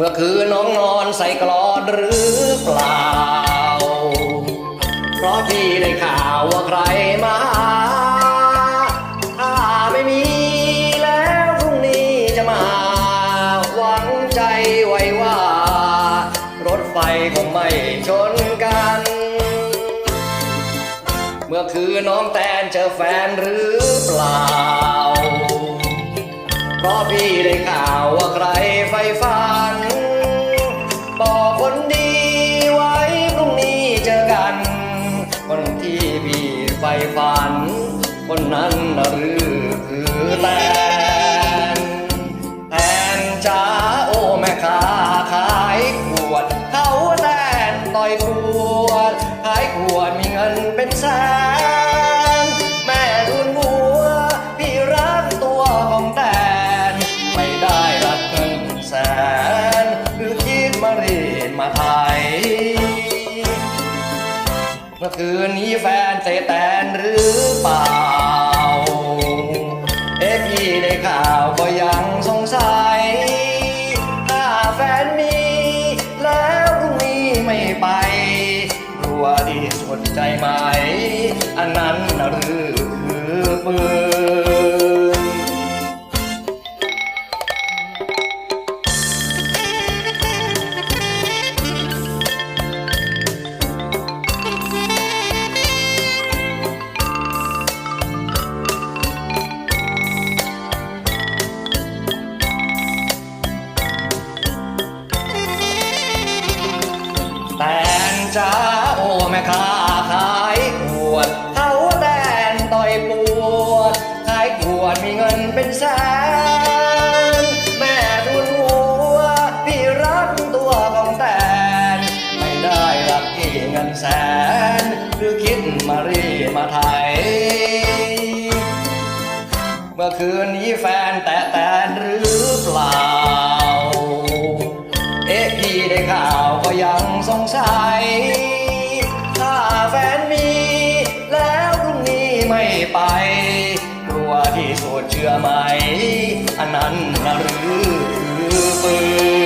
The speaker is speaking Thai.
มื่อคืนน้องนอนใส่กลอนหรือเปล่า เพราะพี่ได้ข่าวว่าใครมาถ้าไม่มีแล้วพรุ่งนี้จะมา หวังใจไว้ว่า รถไฟคงไม่ชนกัน เมื่อคืนน้องแตนเจอแฟนหรือเปล่า เพราะพี่ได้ข่าวว่าใครไฟฝัน ไฟฝัน คนนั้นหรือคือแตนแตนจ้าโอแม่ค้าขายขวด เขาแตนต่อยขวด ขายขวดมีเงินเป็นแสน แม่ทุนหัว พี่รักตัวของแตน ไม่ได้รักเงินแสน หรือคิดมาเรียนมาไทย เมื่อคืนนี้แฟนเตะแตนหรือเปล่า เอ๊ะพี่ได้ข่าวก็ยังสงสัย ถ้าแฟนมีแล้วพรุ่งนี้ไม่ไปกลัวที่สุดใจไหม อันนั้นหรือคือปืน จ้าโอ้แม่ค้าขายขวดเขาแตนต่อยปวด ขายขวดมีเงินเป็นแสน แม่ทุนหัวพี่รักตัวของแตน ไม่ได้รักพี่เงินแสน หรือคิดมารีมาไทย เมื่อคืนนี้แฟนแตะแตน ไม่ไปกลัวที่สุดเชื่อไหม อันนั้นนะหรือคือปืน